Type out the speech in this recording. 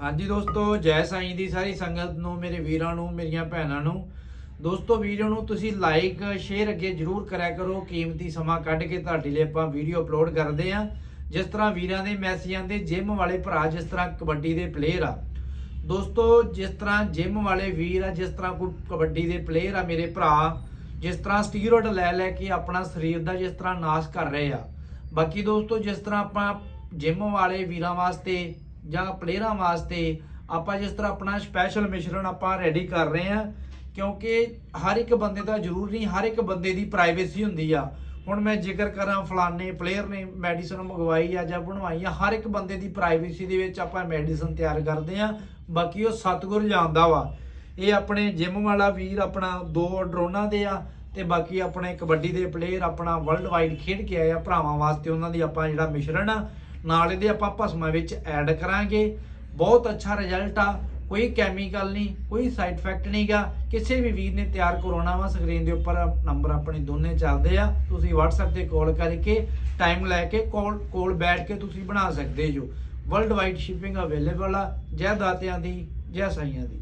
ਹਾਂਜੀ ਦੋਸਤੋ, ਜੈ ਸਾਈਂ ਦੀ ਸਾਰੀ ਸੰਗਤ ਨੂੰ, ਮੇਰੇ ਵੀਰਾਂ ਨੂੰ, ਮੇਰੀਆਂ ਭੈਣਾਂ ਨੂੰ। ਦੋਸਤੋ ਵੀਡੀਓ ਨੂੰ ਤੁਸੀਂ ਲਾਈਕ ਸ਼ੇਅਰ ਅੱਗੇ ਜਰੂਰ ਕਰਿਆ ਕਰੋ। ਕੀਮਤੀ ਸਮਾਂ ਕੱਢ ਕੇ ਤੁਹਾਡੇ ਲਈ ਆਪਾਂ ਵੀਡੀਓ ਅਪਲੋਡ ਕਰਦੇ ਆਂ। ਜਿਸ ਤਰ੍ਹਾਂ ਵੀਰਾਂ ਦੇ ਮੈਸੇਜ ਆਉਂਦੇ ਜਿਮ ਵਾਲੇ ਭਰਾ, ਜਿਸ ਤਰ੍ਹਾਂ ਕਬੱਡੀ ਦੇ ਪਲੇਅਰ ਆ। ਦੋਸਤੋ, ਜਿਸ ਤਰ੍ਹਾਂ ਜਿਮ ਵਾਲੇ ਵੀਰ ਆ, ਜਿਸ ਤਰ੍ਹਾਂ ਕੋਈ ਕਬੱਡੀ ਦੇ ਪਲੇਅਰ ਆ ਮੇਰੇ ਭਰਾ, ਜਿਸ ਤਰ੍ਹਾਂ ਸਟੀਰੋਇਡ ਲੈ ਲੈ ਕੇ ਆਪਣਾ ਸਰੀਰ ਦਾ ਜਿਸ ਤਰ੍ਹਾਂ ਨਾਸ਼ ਕਰ ਰਹੇ ਆ। ਬਾਕੀ ਦੋਸਤੋ, ਜਿਸ ਤਰ੍ਹਾਂ ਆਪਾਂ ਜਿਮ ਵਾਲੇ ਵੀਰਾਂ ਵਾਸਤੇ ਜਾਂ ਪਲੇਅਰਾਂ ਵਾਸਤੇ ਆਪਾਂ ਜਿਸ ਤਰ੍ਹਾਂ ਆਪਣਾ ਸਪੈਸ਼ਲ ਮਿਸ਼ਰਣ ਆਪਾਂ ਰੈਡੀ ਕਰ ਰਹੇ ਹਾਂ, ਕਿਉਂਕਿ ਹਰ ਇੱਕ ਬੰਦੇ ਦਾ ਜ਼ਰੂਰ ਨਹੀਂ, ਹਰ ਇੱਕ ਬੰਦੇ ਦੀ ਪ੍ਰਾਈਵੇਸੀ ਹੁੰਦੀ ਆ। ਹੁਣ ਮੈਂ ਜ਼ਿਕਰ ਕਰਾਂ ਫਲਾਣੇ ਪਲੇਅਰ ਨੇ ਮੈਡੀਸਨ ਮੰਗਵਾਈ ਆ ਜਾਂ ਬਣਵਾਈ ਆ, ਹਰ ਇੱਕ ਬੰਦੇ ਦੀ ਪ੍ਰਾਈਵੇਸੀ ਦੇ ਵਿੱਚ ਆਪਾਂ ਮੈਡੀਸਨ ਤਿਆਰ ਕਰਦੇ ਆ ਬਾਕੀ ਉਹ ਸਤਿਗੁਰ ਜਾਣਦਾ ਵਾ। ਇਹ ਆਪਣੇ ਜਿਮ ਵਾਲਾ ਵੀਰ ਆਪਣਾ ਦੋ ਡਰੋਨਾਂ ਦੇ ਆ ਤੇ ਬਾਕੀ ਆਪਣੇ ਕਬੱਡੀ ਦੇ ਪਲੇਅਰ ਆਪਣਾ ਵਰਲਡ ਵਾਈਡ ਖੇਡ ਕੇ ਆਏ ਆ, ਭਰਾਵਾਂ ਵਾਸਤੇ ਉਹਨਾਂ ਦੀ ਆਪਾਂ ਜਿਹੜਾ ਮਿਸ਼ਰਣ ਆ ਨਾਲ ਇਹਦੇ ਆਪਾਂ ਭਸਮਾਂ ਵਿੱਚ ਐਡ ਕਰਾਂਗੇ। ਬਹੁਤ ਅੱਛਾ ਰਿਜ਼ਲਟ ਆ, ਕੋਈ ਕੈਮੀਕਲ ਨਹੀਂ, ਕੋਈ ਸਾਈਡ ਇਫੈਕਟ ਨਹੀਂਗਾ ਕਿਸੇ ਵੀ ਵੀਰ ਨੇ ਤਿਆਰ ਕਰਾਉਣਾ ਵਾ ਸਕਰੀਨ ਦੇ ਉੱਪਰ ਨੰਬਰ ਆਪਣੇ ਦੋਨੇ ਚੱਲਦੇ ਆ। ਤੁਸੀਂ WhatsApp ਤੇ ਕਾਲ ਕਰਕੇ ਟਾਈਮ ਲੈ ਕੇ ਕਾਲ ਕੋਲ ਬੈਠ ਕੇ ਤੁਸੀਂ ਬਣਾ ਸਕਦੇ ਜੋ। ਵਰਲਡ ਵਾਈਡ ਸ਼ਿਪਿੰਗ ਅਵੇਲੇਬਲ ਆ। ਜੈ ਦਾਤਿਆਂ ਦੀ, ਜੈ ਸਾਈਆਂ ਦੀ।